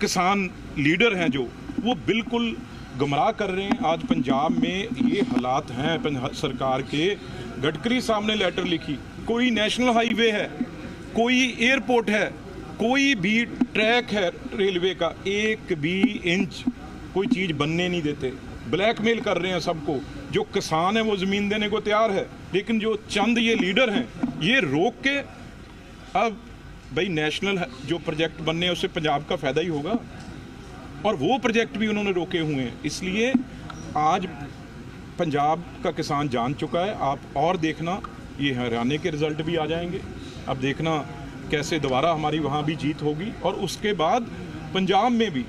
किसान लीडर हैं जो, वो बिल्कुल गुमराह कर रहे हैं। आज पंजाब में ये हालात हैं सरकार के। गडकरी साहब ने लेटर लिखी, कोई नेशनल हाईवे है, कोई एयरपोर्ट है, कोई भी ट्रैक है रेलवे का, एक भी इंच कोई चीज़ बनने नहीं देते। ब्लैकमेल कर रहे हैं सबको। जो किसान है, वो ज़मीन देने को तैयार है, लेकिन जो चंद ये लीडर हैं, ये रोक के अब भाई नेशनल जो प्रोजेक्ट बनने उससे पंजाब का फ़ायदा ही होगा। और वो प्रोजेक्ट भी उन्होंने रोके हुए हैं। इसलिए आज पंजाब का किसान जान चुका है। आप और देखना, ये हरियाणा के रिज़ल्ट भी आ जाएँगे। अब देखना कैसे दोबारा हमारी वहाँ भी जीत होगी। और उसके बाद पंजाब में भी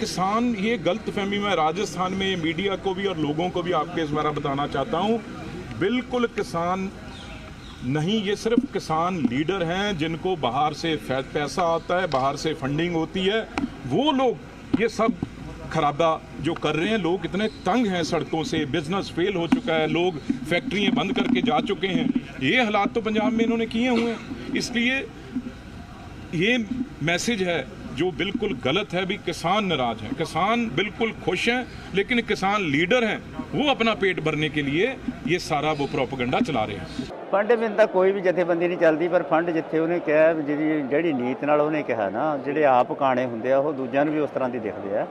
किसान, ये गलत फहमी मैं, राजस्थान में मीडिया को भी और लोगों को भी आपके इस बारे बताना चाहता हूँ। बिल्कुल किसान नहीं, ये सिर्फ़ किसान लीडर हैं जिनको बाहर से पैसा आता है, बाहर से फंडिंग होती है। वो लोग, ये सब खराबा जो कर रहे हैं, लोग इतने तंग हैं सड़कों से बिज़नेस फेल हो चुका है, लोग फैक्ट्रियाँ बंद करके जा चुके हैं। ये हालात तो पंजाब में इन्होंने किए हुए हैं। इसलिए ये मैसेज है जो बिल्कुल गलत है भी किसान नाराज हैं किसान बिल्कुल खुश हैं लेकिन किसान लीडर हैं वो अपना पेट भरने के लिए ये सारा वो प्रोपोगंडा चला रहे हैं ਫੰਡ ਬਿਨ ਤਾਂ ਕੋਈ ਵੀ ਜਥੇਬੰਦੀ ਨਹੀਂ ਚੱਲਦੀ ਪਰ ਫੰਡ ਜਿੱਥੇ ਉਹਨੇ ਕਿਹਾ ਵੀ ਜਿਹੜੀ ਜਿਹੜੀ ਨੀਤ ਨਾਲ ਉਹਨੇ ਕਿਹਾ ਨਾ ਜਿਹੜੇ ਆਪ ਕਾਣੇ ਹੁੰਦੇ ਆ ਉਹ ਦੂਜਿਆਂ ਨੂੰ ਵੀ ਉਸ ਤਰ੍ਹਾਂ ਦੀ ਦਿਖਦੇ ਆ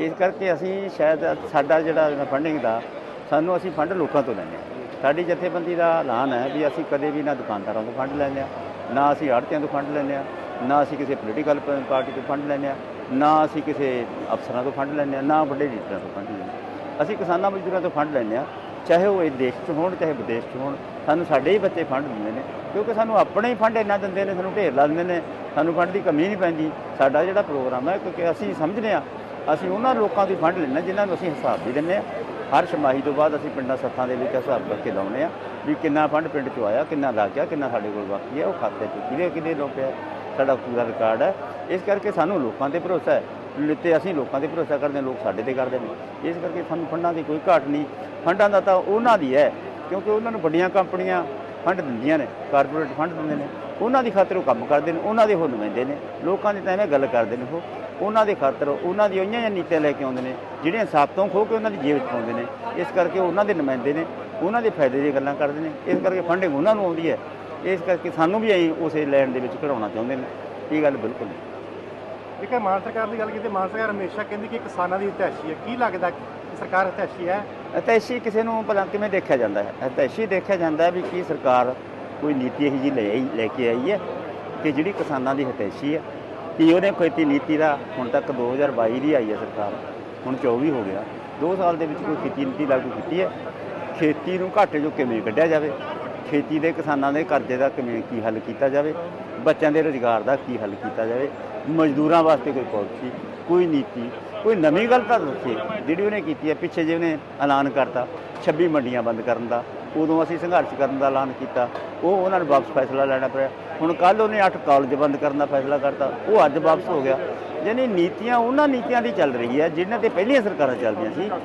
ਇਸ ਕਰਕੇ ਅਸੀਂ ਸ਼ਾਇਦ ਸਾਡਾ ਜਿਹੜਾ ਫੰਡਿੰਗ ਦਾ ਸਾਨੂੰ ਅਸੀਂ ਫੰਡ ਲੋਕਾਂ ਤੋਂ ਲੈਂਦੇ ਆ ਸਾਡੀ ਜਥੇਬੰਦੀ ਦਾ ਐਲਾਨ ਹੈ ਵੀ ਅਸੀਂ ਕਦੇ ਵੀ ਨਾ ਦੁਕਾਨਦਾਰਾਂ ਤੋਂ ਫੰਡ ਲੈਂਦੇ ਆ ਨਾ ਅਸੀਂ ਆੜਤੀਆਂ ਤੋਂ ਫੰਡ ਲੈਂਦੇ ਆ ਨਾ ਅਸੀਂ ਕਿਸੇ ਪੋਲੀਟੀਕਲ ਪਾਰਟੀ ਤੋਂ ਫੰਡ ਲੈਂਦੇ ਆ ਨਾ ਅਸੀਂ ਕਿਸੇ ਅਫਸਰਾਂ ਤੋਂ ਫੰਡ ਲੈਂਦੇ ਆ ਨਾ ਵੱਡੇ ਲੀਡਰਾਂ ਤੋਂ ਫੰਡ ਲੈਂਦੇ ਹਾਂ। ਅਸੀਂ ਕਿਸਾਨਾਂ ਮਜ਼ਦੂਰਾਂ ਤੋਂ ਫੰਡ ਲੈਂਦੇ ਆ ਚਾਹੇ ਉਹ ਇਹ ਦੇਸ਼ 'ਚ ਹੋਣ, ਚਾਹੇ ਵਿਦੇਸ਼ 'ਚ ਹੋਣ, ਸਾਨੂੰ ਸਾਡੇ ਹੀ ਬੱਚੇ ਫੰਡ ਦਿੰਦੇ ਨੇ, ਕਿਉਂਕਿ ਸਾਨੂੰ ਆਪਣੇ ਹੀ ਫੰਡ ਇੰਨਾ ਦਿੰਦੇ ਨੇ, ਸਾਨੂੰ ਢੇਰ ਲਾ ਦਿੰਦੇ ਨੇ, ਸਾਨੂੰ ਫੰਡ ਦੀ ਕਮੀ ਨਹੀਂ ਪੈਂਦੀ। ਸਾਡਾ ਜਿਹੜਾ ਪ੍ਰੋਗਰਾਮ ਹੈ, ਕਿਉਂਕਿ ਅਸੀਂ ਸਮਝਦੇ ਆ ਅਸੀਂ ਉਹਨਾਂ ਲੋਕਾਂ ਤੋਂ ਫੰਡ ਲੈਣਾ ਜਿਨ੍ਹਾਂ ਨੂੰ ਅਸੀਂ ਹਿਸਾਬ ਵੀ ਦਿੰਦੇ ਆ ਹਰ ਛਮਾਹੀ ਤੋਂ ਬਾਅਦ ਅਸੀਂ ਪਿੰਡਾਂ ਸੱਥਾਂ ਦੇ ਵਿੱਚ ਹਿਸਾਬ ਕਰਕੇ ਲਾਉਂਦੇ ਆ ਵੀ ਕਿੰਨਾ ਫੰਡ ਪਿੰਡ 'ਚੋਂ ਆਇਆ, ਕਿੰਨਾ ਲੱਗ ਗਿਆ, ਕਿੰਨਾ ਸਾਡੇ ਕੋਲ ਬਾਕੀ ਹੈ, ਉਹ ਖਾਤੇ 'ਚ ਕਿਹਦੇ ਕਿਹਦੇ ਲੋਪਿਆ ਸਾਡਾ ਪੂਰਾ ਰਿਕਾਰਡ ਹੈ। ਇਸ ਕਰਕੇ ਸਾਨੂੰ ਲੋਕਾਂ ਤੇ ਭਰੋਸਾ ਹੈ। ਤੇ ਅਸੀਂ ਲੋਕਾਂ ਤੇ ਭਰੋਸਾ ਕਰਦੇ ਹਾਂ, ਲੋਕ ਸਾਡੇ ਤੇ ਕਰਦੇ ਨੇ। ਇਸ ਕਰਕੇ ਸਾਨੂੰ ਫੰਡਾਂ ਦੀ ਕੋਈ ਘਾਟ ਨਹੀਂ। ਫੰਡਾਂ ਦਾ ਤਾਂ ਉਹਨਾਂ ਦੀ ਹੈ, ਕਿਉਂਕਿ ਉਹਨਾਂ ਨੂੰ ਵੱਡੀਆਂ ਕੰਪਨੀਆਂ ਫੰਡ ਦਿੰਦੀਆਂ ਨੇ, ਕਾਰਪੋਰੇਟ ਫੰਡ ਦਿੰਦੇ ਨੇ। ਉਹਨਾਂ ਦੀ ਖਾਤਰ ਉਹ ਕੰਮ ਕਰਦੇ ਨੇ, ਉਹਨਾਂ ਦੇ ਉਹ ਨੁਮਾਇੰਦੇ ਨੇ। ਲੋਕਾਂ ਦੀ ਤਾਂ ਐਵੇਂ ਗੱਲ ਕਰਦੇ ਨੇ ਉਹ। ਉਹਨਾਂ ਦੇ ਖਾਤਰ ਉਹਨਾਂ ਦੀ ਉਹੀਆਂ ਜਿਹੀਆਂ ਨੀਤੀਆਂ ਲੈ ਕੇ ਆਉਂਦੇ ਨੇ, ਜਿਹੜੀਆਂ ਸਾਬਤੋਂ ਖੋ ਕੇ ਉਹਨਾਂ ਦੀ ਜੇਬ 'ਚ ਪਾਉਂਦੇ ਨੇ। ਇਸ ਕਰਕੇ ਉਹਨਾਂ ਦੇ ਨੁਮਾਇੰਦੇ ਨੇ, ਉਹਨਾਂ ਦੇ ਫਾਇਦੇ ਦੀਆਂ ਗੱਲਾਂ ਕਰਦੇ ਨੇ। ਇਸ ਕਰਕੇ ਫੰਡਿੰਗ ਉਹਨਾਂ ਨੂੰ ਆਉਂਦੀ ਹੈ। ਇਸ ਕਰਕੇ ਸਾਨੂੰ ਵੀ ਐਂ ਉਸੇ ਲੈਣ ਦੇ ਵਿੱਚ ਘੜਾਉਣਾ ਚਾਹੁੰਦੇ ਨੇ। ਇਹ ਗੱਲ ਬਿਲਕੁਲ ਨਹੀਂ। ਇੱਕ ਮਾਨ ਸਰਕਾਰ ਦੀ ਗੱਲ ਕੀਤੀ ਮਾਨ ਸਰਕਾਰ ਹਮੇਸ਼ਾ ਕਹਿੰਦੀ ਕਿ ਕਿਸਾਨਾਂ ਦੀ ਹਿਤੈਸ਼ੀ ਹੈ। ਕੀ ਲੱਗਦਾ ਕਿ ਸਰਕਾਰ ਹਿਤੈਸ਼ੀ ਹੈ? ਹਤੈਸ਼ੀ ਕਿਸੇ ਨੂੰ ਭਲਾ ਕਿਵੇਂ ਦੇਖਿਆ ਜਾਂਦਾ ਹੈ? ਹਤੈਸ਼ੀ ਦੇਖਿਆ ਜਾਂਦਾ ਹੈ ਵੀ ਕੀ ਸਰਕਾਰ ਕੋਈ ਨੀਤੀ ਇਹੀ ਜੀ ਲੈ ਲੈ ਕੇ ਆਈ ਹੈ ਕਿ ਜਿਹੜੀ ਕਿਸਾਨਾਂ ਦੀ ਹਤੈਸ਼ੀ ਹੈ। ਕਿ ਉਹਨੇ ਖੇਤੀ ਨੀਤੀ ਦਾ ਹੁਣ ਤੱਕ 2022 ਦੀ ਆਈ ਹੈ ਸਰਕਾਰ। ਹੁਣ 24 ਹੋ ਗਿਆ। 2 ਸਾਲ ਦੇ ਵਿੱਚ ਕੋਈ ਖੇਤੀ ਨੀਤੀ ਲਾਗੂ ਕੀਤੀ ਹੈ। ਖੇਤੀ ਨੂੰ ਘਾਟੇ ਚੋਂ ਕਿਵੇਂ ਕੱਢਿਆ ਜਾਵੇ? ਖੇਤੀ ਦੇ ਕਿਸਾਨਾਂ ਦੇ ਕਰਜ਼ੇ ਦਾ ਕਿਵੇਂ ਕੀ ਹੱਲ ਕੀਤਾ ਜਾਵੇ, ਬੱਚਿਆਂ ਦੇ ਰੁਜ਼ਗਾਰ ਦਾ ਕੀ ਹੱਲ ਕੀਤਾ ਜਾਵੇ, ਮਜ਼ਦੂਰਾਂ ਵਾਸਤੇ ਕੋਈ ਪਾਲਿਸੀ, ਕੋਈ ਨੀਤੀ, ਕੋਈ ਨਵੀਂ ਗੱਲ ਤਾਂ ਦੱਸੇ ਜਿਹੜੀ ਉਹਨੇ ਕੀਤੀ ਹੈ, ਪਿੱਛੇ ਜੇ ਉਹਨੇ ਐਲਾਨ ਕਰਤਾ 26 ਮੰਡੀਆਂ ਬੰਦ ਕਰਨ ਦਾ, ਉਦੋਂ ਅਸੀਂ ਸੰਘਰਸ਼ ਕਰਨ ਦਾ ਐਲਾਨ ਕੀਤਾ, ਉਹ ਉਹਨਾਂ ਨੂੰ ਵਾਪਸ ਫੈਸਲਾ ਲੈਣਾ ਪਿਆ। ਹੁਣ ਕੱਲ ਉਹਨੇ 8 ਕਾਲਜ ਬੰਦ ਕਰਨ ਦਾ ਫੈਸਲਾ ਕਰਤਾ, ਉਹ ਅੱਜ ਵਾਪਸ ਹੋ ਗਿਆ। ਯਾਨੀ ਨੀਤੀਆਂ, ਉਹਨਾਂ ਨੀਤੀਆਂ ਦੀ ਚੱਲ ਰਹੀ ਹੈ ਜਿਨ੍ਹਾਂ ਤੇ ਪਹਿਲੀਆਂ ਸਰਕਾਰਾਂ ਚੱਲਦੀਆਂ ਸੀ